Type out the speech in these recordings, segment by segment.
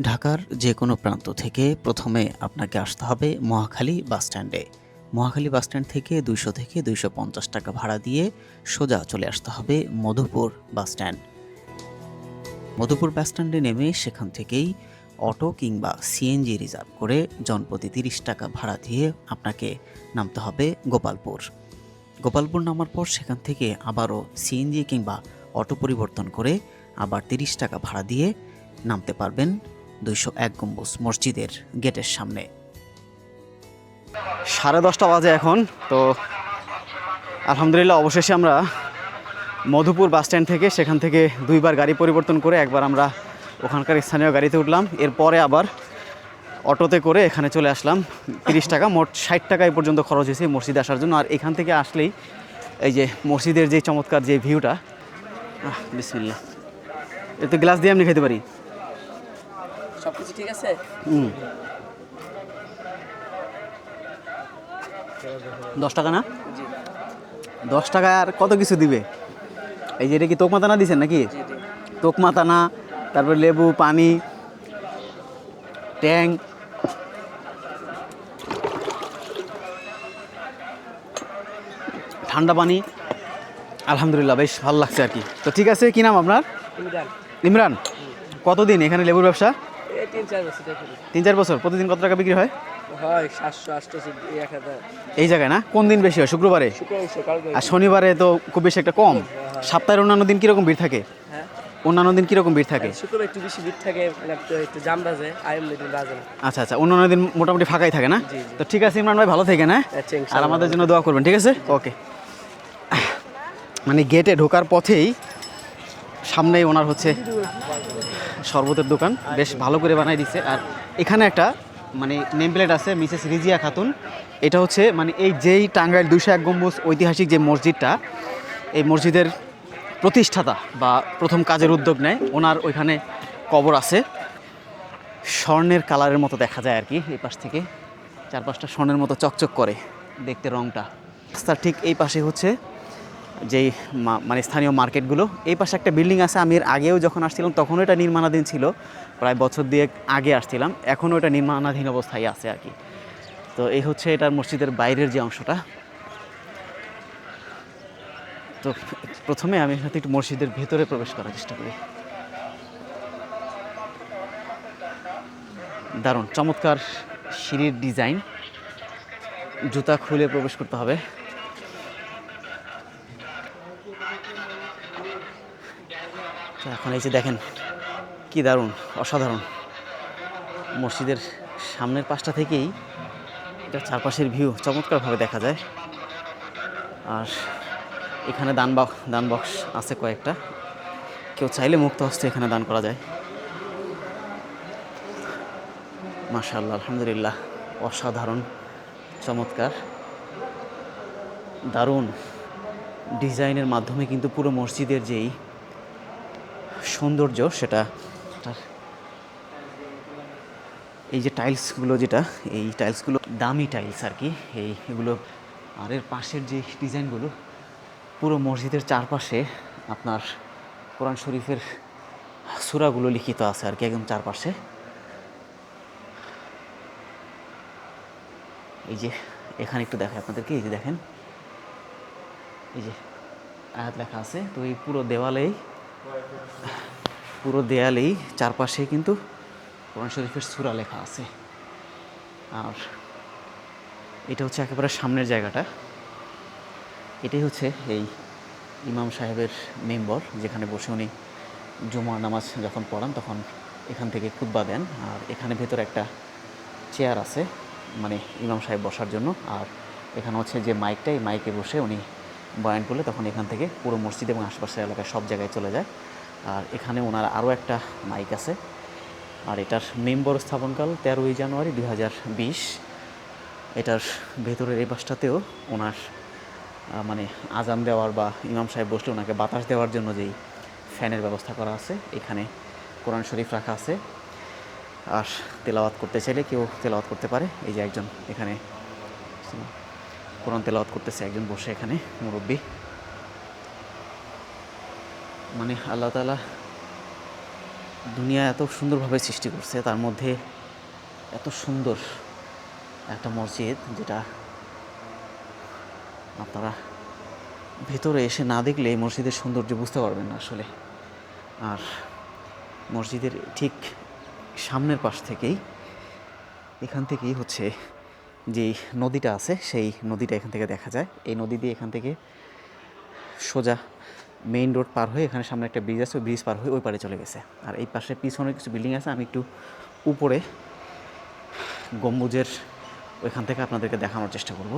ঢাকার যে কোনো প্রান্ত থেকে প্রথমে আপনাকে আসতে হবে মহাখালী বাস স্ট্যান্ডে। মহাখালী বাসস্ট্যান্ড থেকে দুইশো থেকে দুইশো পঞ্চাশ টাকা ভাড়া দিয়ে সোজা চলে আসতে হবে মধুপুর বাসস্ট্যান্ড মধুপুর বাস স্ট্যান্ডে নেমে সেখান থেকেই অটো কিংবা সিএনজি রিজার্ভ করে জনপ্রতি তিরিশ টাকা ভাড়া দিয়ে আপনাকে নামতে হবে গোপালপুর। গোপালপুর নামার পর সেখান থেকে আবারও সিএনজি কিংবা অটো পরিবর্তন করে আবার তিরিশ টাকা ভাড়া দিয়ে নামতে পারবেন দুইশো এক গম্বুজ মসজিদের গেটের সামনে। সাড়ে দশটা বাজে এখন, তো আলহামদুলিল্লাহ অবশেষে আমরা মধুপুর বাস স্ট্যান্ড থেকে সেখান থেকে দুইবার গাড়ি পরিবর্তন করে একবার আমরা ওখানকার স্থানীয় গাড়িতে উঠলাম। এরপরে আবার অটোতে করে এখানে চলে আসলাম। তিরিশ টাকা, মোট ষাট টাকা এই পর্যন্ত খরচ হয়েছে মসজিদে আসার জন্য। আর এখান থেকে আসলেই এই যে মসজিদের যে চমৎকার যে ভিউটা বিসমিল্লা এতে গ্লাস দিয়ে আমি খেতে পারি? সব ঠিক আছে? দশ টাকা না? দশ টাকা আর কত কিছু দিবে? এই যে এটা কি তোকমাতানা দিছেন নাকি? জি জি। তোকমাতানা তারপর লেবু পানি ট্যাং। ঠান্ডা পানি। আলহামদুলিল্লাহ বেশ ভালো লাগছে আর কি। তো ঠিক আছে কি নাম আপনার? ইমরান। ইমরান কতদিন এখানে লেবুর ব্যবসা? তিন চার বছর তিন চার বছর? প্রতিদিন কত টাকা বিক্রি হয়? হয় সাতশো আটশো এক হাজার। এই জায়গায় না? কোন দিন বেশি হয়? শুক্রবারে? আর শনিবারে তো খুব বেশি একটা কম। সপ্তাহের অন্যান্য দিন কীরকম ভিড় থাকে? হ্যাঁ। অন্যান্য দিন কীরকম ভিড় থাকে? শুক্রবার একটু বেশি ভিড় থাকে একটু একটু জাম বাজে আইএম দিন বাজে না। আচ্ছা আচ্ছা অন্যান্য দিন মোটামুটি ফাঁকাই থাকে না। তো ঠিক আছে ইমরান ভাই ভালো থাকেন হ্যাঁ? আচ্ছা, আর আমাদের জন্য দোয়া করবেন ঠিক আছে? ওকে। মানে গেটে ঢোকার পথেই সামনেই ওনার হচ্ছে শরবতের দোকান। বেশ ভালো করে বানাই দিছে। আর এখানে একটা মানে নেম প্লেট আছে মিসেস রিজিয়া খাতুন এটা হচ্ছে মানে এই যেই টাঙ্গাইল দুইশো এক গম্বুজ ঐতিহাসিক যে মসজিদটা, এই মসজিদের প্রতিষ্ঠাতা বা প্রথম কাজের উদ্যোগ নেয়। ওনার ওইখানে কবর আছে। স্বর্ণের কালারের মতো দেখা যায় আর কি, এই পাশ থেকে। চারপাশটা স্বর্ণের মতো চকচক করে দেখতে রংটা। রাস্তার ঠিক এই পাশে হচ্ছে যেই মানে স্থানীয় মার্কেটগুলো, এই পাশে একটা বিল্ডিং আছে, আমি এর আগেও যখন আসছিলাম তখনও এটা নির্মাণাধীন ছিল। প্রায় বছর দিয়ে আগে আসছিলাম, এখনও এটা নির্মাণাধীন অবস্থায় আছে আর কি। তো এই হচ্ছে এটার মসজিদের বাইরের যে অংশটা। তো প্রথমে আমি সাথে একটু মসজিদের ভেতরে প্রবেশ করার চেষ্টা করি। দারুণ, চমৎকার সিঁড়ির ডিজাইন। জুতা খুলে প্রবেশ করতে হবে। এখন এই যে দেখেন, কি দারুণ, অসাধারণ। মসজিদের সামনের পাশটা থেকেই এটা চারপাশের ভিউ চমৎকারভাবে দেখা যায়। আর এখানে দান বক্স দান বক্স আছে কয়েকটা। কেউ চাইলে মুক্ত হস্তে এখানে দান করা যায়। মাশাআল্লাহ, আলহামদুলিল্লাহ, অসাধারণ, চমৎকার। দারুণ ডিজাইনের মাধ্যমে কিন্তু পুরো মসজিদের যেই সৌন্দর্য সেটা এই যে টাইলসগুলো যেটা, এই টাইলসগুলো দামি টাইলস আর কি, এই এগুলো আর এর পাশের যে ডিজাইনগুলো, পুরো মসজিদের চারপাশে আপনার কোরআন শরীফের সূরাগুলো লিখিত আছে আর কি, একদম চারপাশে। এই যে এখানে একটু দেখায় আপনাদেরকে, এই যে দেখেন। এই যে আয়াত লেখা আছে, তো এই পুরো দেওয়ালেই পুরো দেয়ালেই চারপাশে কিন্তু কোরআন শরীফের সূরা লেখা আছে। আর এটা হচ্ছে একেবারে সামনের জায়গাটা। এটাই হচ্ছে এই ইমাম সাহেবের মেম্বর, যেখানে বসে উনি জুমা নামাজ যখন পড়ান, তখন এখান থেকে খুতবা দেন। আর এখানে ভেতরে একটা চেয়ার আছে মানে ইমাম সাহেব বসার জন্য। আর এখানে হচ্ছে যে মাইকটা, এই মাইকে বসে উনি বয়ান করলে তখন এখান থেকে পুরো মসজিদ এবং আশপাশের এলাকায় সব জায়গায় চলে যায়। আর এখানে ওনার আরও একটা মাইক আছে। আর এটার মেম্বর স্থাপনকাল তেরোই জানুয়ারি দুই হাজার বিশ। এটার ভেতরের এই পাশটাতেও ওনার মানে আজান দেওয়ার বা ইমাম সাহেব বসলে ওনাকে বাতাস দেওয়ার জন্য যেই ফ্যানের ব্যবস্থা করা আছে, এখানে কোরআন শরীফ রাখা আছে। আর তেলাওয়াত করতে চাইলে কেউ তেলাওয়াত করতে পারে। এই যে একজন এখানে কোরআন তেলাওয়াত করতেছে একজন বসে এখানে, মুরব্বী। মানে আল্লাহ তালা দুনিয়া এত সুন্দরভাবে সৃষ্টি করছে, তার মধ্যে এত সুন্দর একটা মসজিদ যেটা আপনারা ভেতরে এসে না দেখলে এই মসজিদের সৌন্দর্য বুঝতে পারবেন না আসলে। আর মসজিদের ঠিক সামনের পাশ থেকেই, এখান থেকেই হচ্ছে যেই নদীটা আছে, সেই নদীটা এখান থেকে দেখা যায়। এই নদী দিয়ে এখান থেকে সোজা মেইন রোড পার হয়ে এখানে সামনে একটা ব্রিজ আছে, ওই ব্রিজ পার হয়ে ওই পারে চলে গেছে। আর এই পাশে পিছনে কিছু বিল্ডিং আছে, আমি একটু উপরে গম্বুজের ওইখান থেকে আপনাদেরকে দেখানোর চেষ্টা করব।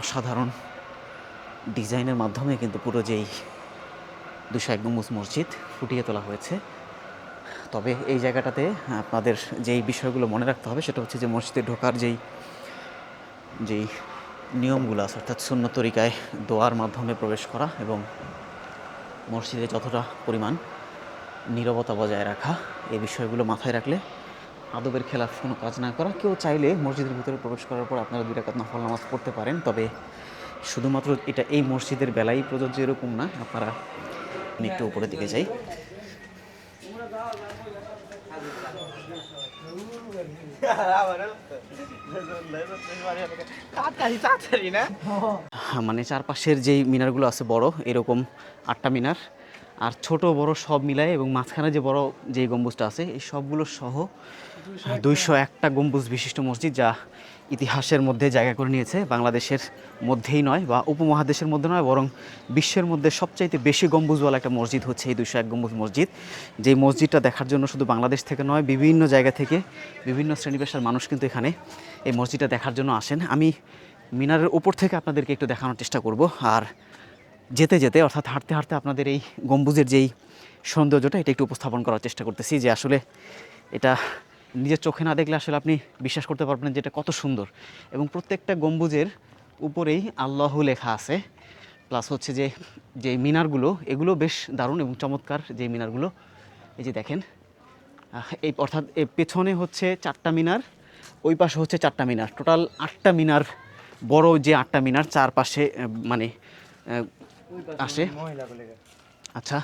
অসাধারণ ডিজাইনের মাধ্যমে কিন্তু পুরো যেই দুশো এক গম্বুজ মসজিদ ফুটিয়ে তোলা হয়েছে। তবে এই জায়গাটাতে আপনাদের যেই বিষয়গুলো মনে রাখতে হবে সেটা হচ্ছে যে মসজিদে ঢোকার যেই যেই নিয়মগুলো আছে, অর্থাৎ শূন্য তরিকায় দোয়ার মাধ্যমে প্রবেশ করা এবং মসজিদে যতটা পরিমাণ নীরবতা বজায় রাখা, এই বিষয়গুলো মাথায় রাখলে আদবের খেলাফ কোনো কাজ না করা। কেউ চাইলে মসজিদের ভিতরে প্রবেশ করার পর আপনারা দুই রাকাত নফল নামাজ পড়তে পারেন, তবে শুধুমাত্র এটা এই মসজিদের বেলায় প্রযোজ্য এরকম না। আপনারা আমি একটু উপরের দিকে যাই। হ্যাঁ, মানে চারপাশের যেই মিনারগুলো আছে বড় এরকম আটটা মিনার। আর ছোট বড় সব মিলায় এবং মাঝখানে যে বড় যে গম্বুজটা আছে এই সবগুলো সহ দুইশো একটা গম্বুজ বিশিষ্ট মসজিদ যা ইতিহাসের মধ্যে জায়গা করে নিয়েছে। বাংলাদেশের মধ্যেই নয় বা উপমহাদেশের মধ্যে নয়, বরং বিশ্বের মধ্যে সবচাইতে বেশি গম্বুজওয়ালা একটা মসজিদ হচ্ছে এই দুইশো এক গম্বুজ মসজিদ। যেই মসজিদটা দেখার জন্য শুধু বাংলাদেশ থেকে নয়, বিভিন্ন জায়গা থেকে বিভিন্ন শ্রেণি পেশার মানুষ কিন্তু এখানে এই মসজিদটা দেখার জন্য আসেন। আমি মিনারের উপর থেকে আপনাদেরকে একটু দেখানোর চেষ্টা করব। আর যেতে যেতে, অর্থাৎ হাঁটতে হাঁটতে আপনাদের এই গম্বুজের যেই সৌন্দর্যটা, এটা একটু উপস্থাপন করার চেষ্টা করতেছি যে আসলে এটা নিজের চোখে না দেখলে আসলে আপনি বিশ্বাস করতে পারবেন না যে এটা কত সুন্দর। এবং প্রত্যেকটা গম্বুজের উপরেই আল্লাহ লেখা আছে। প্লাস হচ্ছে যে যে মিনারগুলো, এগুলো বেশ দারুণ এবং চমৎকার যে মিনারগুলো। এই যে দেখেন এই অর্থাৎ এর পেছনে হচ্ছে চারটা মিনার, ওই পাশে হচ্ছে চারটা মিনার। টোটাল আটটা মিনার, বড় যে আটটা মিনার, চারপাশে মানে আসে। আচ্ছা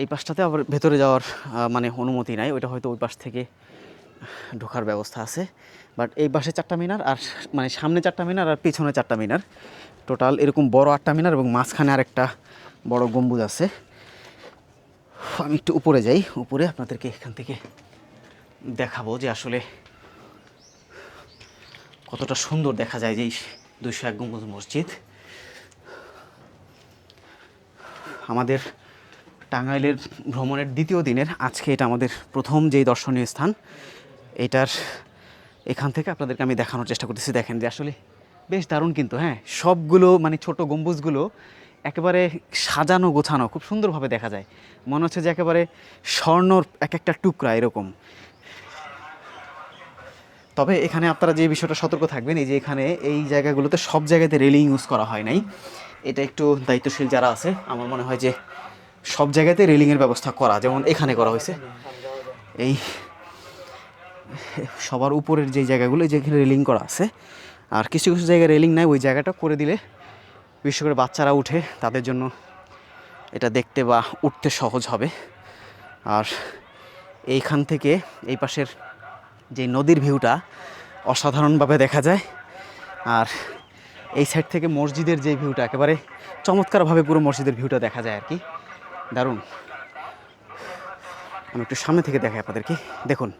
এই পাশটাতে আবার ভেতরে যাওয়ার মানে অনুমতি নাই। ওইটা হয়তো ওই পাশ থেকে ঢোকার ব্যবস্থা আছে। বাট এই পাশে চারটা মিনার আর মানে সামনে চারটা মিনার আর পিছনে চারটা মিনার। টোটাল এরকম বড় আটটা মিনার এবং মাঝখানে আরেকটা বড় গম্বুজ আছে। আমি একটু উপরে যাই। উপরে আপনাদেরকে এখান থেকে দেখাবো যে আসলে কতটা সুন্দর দেখা যায় যে দুইশো এক গম্বুজ মসজিদ। আমাদের টাঙ্গাইলের ভ্রমণের দ্বিতীয় দিনের, আজকে এটা আমাদের প্রথম যেই দর্শনীয় স্থান। এটার এখান থেকে আপনাদেরকে আমি দেখানোর চেষ্টা করতেছি। দেখেন যে আসলে বেশ দারুণ কিন্তু হ্যাঁ? সবগুলো মানে ছোট গম্বুজগুলো একেবারে সাজানো গোছানো, খুব সুন্দরভাবে দেখা যায়। মনে হচ্ছে যে একেবারে স্বর্ণর এক একটা টুকরা এরকম। তবে এখানে আপনারা যে বিষয়টা সতর্ক থাকবেন, এই যে এখানে এই জায়গাগুলোতে সব জায়গাতে রেলিং ইউজ করা হয় নাই। এটা একটু দায়িত্বশীল যারা আছে, আমার মনে হয় যে সব জায়গাতে রেলিংয়ের ব্যবস্থা করা, যেমন এখানে করা হয়েছে। এই সবার উপরের যে জায়গাগুলো যেখানে রেলিং করা আছে, আর কিছু কিছু জায়গায় রেলিং নাই, ওই জায়গাটা করে দিলে বিশেষ করে বাচ্চারা উঠে তাদের জন্য এটা দেখতে বা উঠতে সহজ হবে। আর এইখান থেকে এই পাশের যে নদীর ভিউটা অসাধারণভাবে দেখা যায়। আর এই সাইড থেকে মসজিদের যে ভিউটা, একেবারে চমৎকারভাবে পুরো মসজিদের ভিউটা দেখা যায় আর কি। দারুণ। আমি একটু সামনে থেকে দেখাই আপনাদেরকে। দেখুন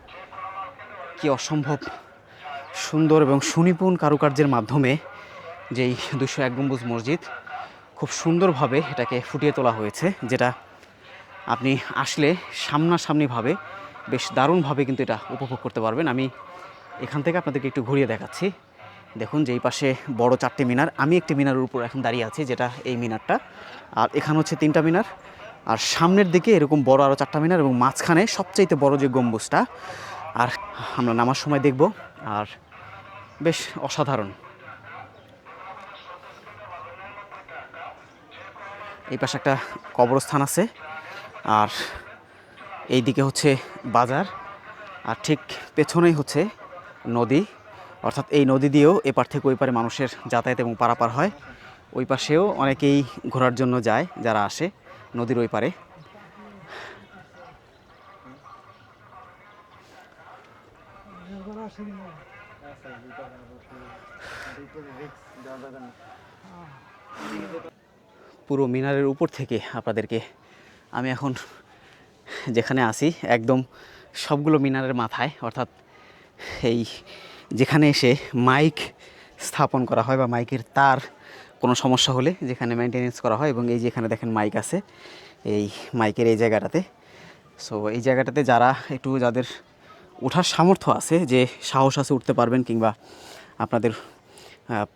কি অসম্ভব সুন্দর এবং সুনিপুণ কারুকার্যের মাধ্যমে যেই দুশো এক গম্বুজ মসজিদ খুব সুন্দরভাবে এটাকে ফুটিয়ে তোলা হয়েছে, যেটা আপনি আসলে সামনাসামনিভাবে বেশ দারুণভাবে কিন্তু এটা উপভোগ করতে পারবেন। আমি এখান থেকে আপনাদেরকে একটু ঘুরিয়ে দেখাচ্ছি। দেখুন যেই পাশে বড় চারটে মিনার, আমি একটি মিনারের উপর এখন দাঁড়িয়ে আছি, যেটা এই মিনারটা। আর এখানে হচ্ছে তিনটা মিনার। আর সামনের দিকে এরকম বড় আরও চারটা মিনার এবং মাঝখানে সবচাইতে বড় যে গম্বুজটা আর আমরা নামার সময় দেখব, আর বেশ অসাধারণ। এই পাশে একটা কবরস্থান আছে, আর এই দিকে হচ্ছে বাজার, আর ঠিক পেছনেই হচ্ছে নদী। অর্থাৎ এই নদী দিয়েও এপার থেকে ওই পারে মানুষের যাতায়াত এবং পারাপার হয়। ওই পাশেও অনেকেই ঘোরার জন্য যায়, যারা আসে নদীর ওই পারে। পুরো মিনারের উপর থেকে আপনাদেরকে আমি এখন যেখানে আসি একদম সবগুলো মিনারের মাথায়, অর্থাৎ এই যেখানে এসে মাইক স্থাপন করা হয় বা মাইকের তার কোনো সমস্যা হলে যেখানে মেনটেনেন্স করা হয় এবং এই যেখানে দেখেন মাইক আছে, এই মাইকের এই জায়গাটাতে। সো এই জায়গাটাতে যারা একটু যাদের ওঠার সামর্থ্য আছে যে সাহস আছে উঠতে পারবেন কিংবা আপনাদের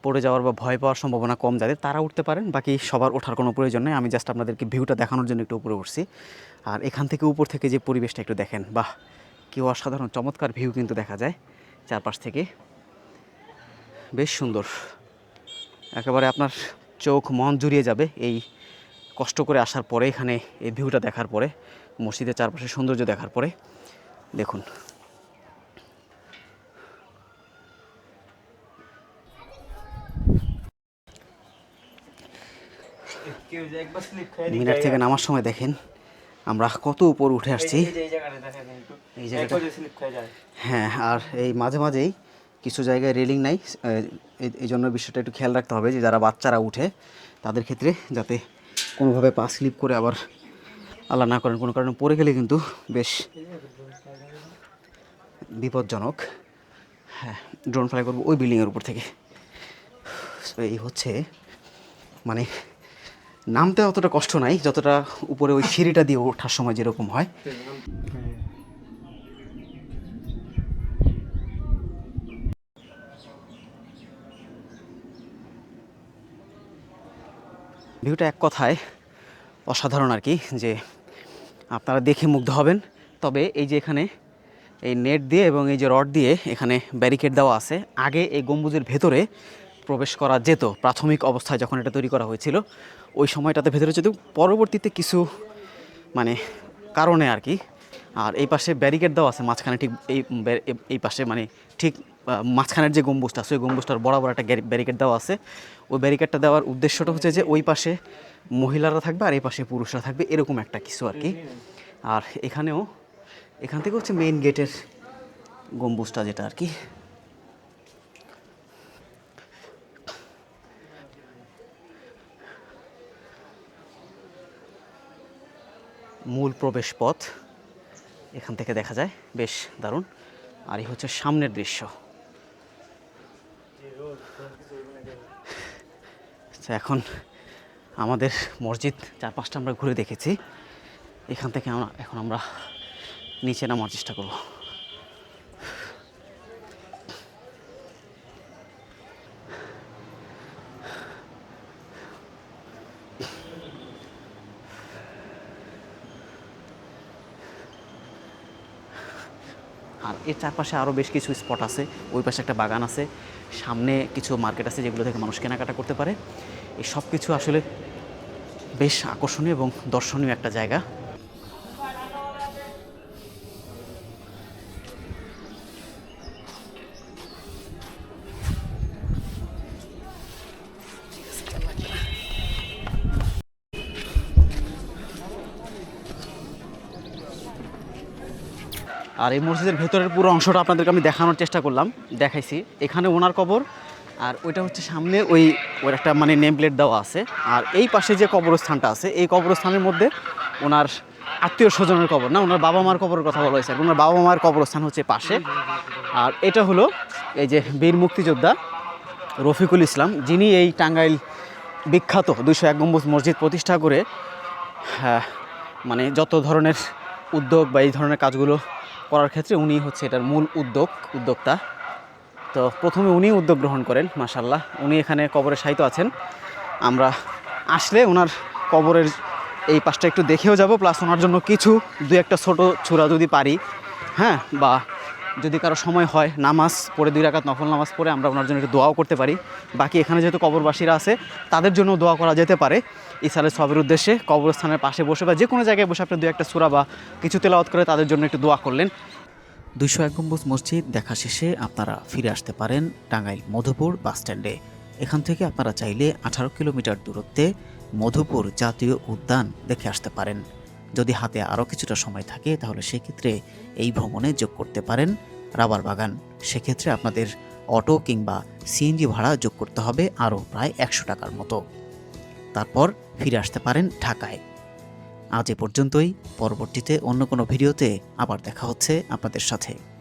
পড়ে যাওয়ার বা ভয় পাওয়ার সম্ভাবনা কম যাদের, তারা উঠতে পারেন। বাকি সবার ওঠার কোনো প্রয়োজন নেই। আমি জাস্ট আপনাদেরকে ভিউটা দেখানোর জন্য একটু উপরে উঠছি। আর এখান থেকে উপর থেকে যে পরিবেশটা একটু দেখেন, বাহ, কি অসাধারণ, চমৎকার ভিউ কিন্তু দেখা যায় চারপাশ থেকে। বেশ সুন্দর। একেবারে আপনার চোখ মন জুড়িয়ে যাবে এই কষ্ট করে আসার পরে এখানে এই ভিউটা দেখার পরে, মসজিদের চারপাশে সৌন্দর্য দেখার পরে। দেখুন। মিনার থেকে নামার সময় দেখেন আমরা কত উপর উঠে আসছি। এই জায়গাটা হ্যাঁ আর এই মাঝে মাঝেই কিছু জায়গায় রেলিং নাই এই- জন্য বিষয়টা একটু খেয়াল রাখতে হবে যে যারা বাচ্চারা উঠে তাদের ক্ষেত্রে যাতে কোনোভাবে পা স্লিপ করে আবার আল্লাহ না করেন কোনো কারণে পড়ে গেলে কিন্তু বেশ বিপজ্জনক। হ্যাঁ ড্রোন ফ্লাই করব ওই বিল্ডিংয়ের উপর থেকে। এই হচ্ছে মানে নামতে অতটা কষ্ট নাই, যতটা উপরে ওই সিঁড়িটা দিয়ে ওঠার সময় যেরকম হয়। ভিউটা এক কথায় অসাধারণ আর কি, যে আপনারা দেখে মুগ্ধ হবেন। তবে এই যে এখানে এই নেট দিয়ে এবং এই যে রড দিয়ে এখানে ব্যারিকেড দেওয়া আছে, আগে এই গম্বুজের ভেতরে প্রবেশ করা যেত প্রাথমিক অবস্থায় যখন এটা তৈরি করা হয়েছিল, ওই সময়টাতে ভেতরে যেত পরবর্তীতে কিছু মানে কারণে আর কি, আর এই পাশে ব্যারিকেড দেওয়া আছে মাঝখানে ঠিক এই এই- পাশে মানে ঠিক মাঝখানের যে গম্বুজটা আছে, ওই গম্বুজটার বরাবর একটা ব্যারিকেড দেওয়া আছে। ওই ব্যারিকেডটা দেওয়ার উদ্দেশ্যটা হচ্ছে যে ওই পাশে মহিলারা থাকবে আর এই পাশে পুরুষরা থাকবে, এরকম একটা কিছু আর কি। আর এখানেও, এখান থেকে হচ্ছে মেইন গেটের গম্বুজটা যেটা আর কি। মূল প্রবেশ পথ এখান থেকে দেখা যায়। বেশ দারুণ। আর এই হচ্ছে সামনের দৃশ্য। আচ্ছা এখন আমাদের মসজিদ চার পাঁচটা আমরা ঘুরে দেখেছি। এখান থেকে আমরা এখন আমরা নিচে নামার চেষ্টা করব। এর চারপাশে আরও বেশ কিছু স্পট আছে, ওই পাশে একটা বাগান আছে, সামনে কিছু মার্কেট আছে যেগুলো থেকে মানুষ কেনাকাটা করতে পারে। এই সব কিছু আসলে বেশ আকর্ষণীয় এবং দর্শনীয় একটা জায়গা। আর এই মসজিদের ভেতরের পুরো অংশটা আপনাদেরকে আমি দেখানোর চেষ্টা করলাম দেখাইছি। এখানে ওনার কবর আর ওইটা হচ্ছে সামনে ওই ওর একটা মানে নেম প্লেট দেওয়া আছে। আর এই পাশে যে কবরস্থানটা আছে এই কবরস্থানের মধ্যে ওনার আত্মীয় স্বজনের কবর না ওনার বাবা মার কবরের কথা বলা হয়েছে। আর ওনার বাবা মার কবরস্থান হচ্ছে পাশে। আর এটা হলো এই যে বীর মুক্তিযোদ্ধা রফিকুল ইসলাম যিনি এই টাঙ্গাইল বিখ্যাত দুইশো এক গম্বুজ মসজিদ প্রতিষ্ঠা করে হ্যাঁ, মানে যত ধরনের উদ্যোগ বা এই ধরনের কাজগুলো করার ক্ষেত্রে উনি হচ্ছে এটার মূল উদ্যোগ, উদ্যোক্তা। তো প্রথমে উনি উদ্যোগ গ্রহণ করেন মাসাল্লাহ উনি এখানে কবরে সাহিত্য আছেন। আমরা আসলে ওনার কবরের এই পাশটা একটু দেখেও যাব, প্লাস ওনার জন্য কিছু দু একটা ছোট ছুরা যদি পারি হ্যাঁ? বা যদি কারও সময় হয়, নামাজ পড়ে দুই রাকাত নফল নামাজ পড়ে আমরা ওনার জন্য একটু দোয়াও করতে পারি। বাকি এখানে যেহেতু কবরবাসীরা আছে, তাদের জন্য দোয়া করা যেতে পারে। ইসালের সবের উদ্দেশ্যে কবরস্থানের পাশে বসে বা যে কোনো জায়গায় বসে আপনি দু একটা সুরা বা কিছু তেলাওয়াত করে তাদের জন্য একটু দোয়া করলেন। দুইশো এক গম্বুজ মসজিদ দেখা শেষে আপনারা ফিরে আসতে পারেন টাঙ্গাইল মধুপুর বাস স্ট্যান্ডে। এখান থেকে আপনারা চাইলে আঠারো কিলোমিটার দূরত্বে মধুপুর জাতীয় উদ্যান দেখে আসতে পারেন। যদি হাতে আরও কিছুটা সময় থাকে তাহলে সেক্ষেত্রে এই ভ্রমণে যোগ করতে পারেন রাবার বাগান। সেক্ষেত্রে আপনাদের অটো কিংবা সিএনজি ভাড়া যোগ করতে হবে আরও প্রায় একশো টাকার মতো। তারপর ফিরে আসতে পারেন ঢাকায়। আজ এ পর্যন্তই। পরবর্তীতে অন্য কোনো ভিডিওতে আবার দেখা হচ্ছে আপনাদের সাথে।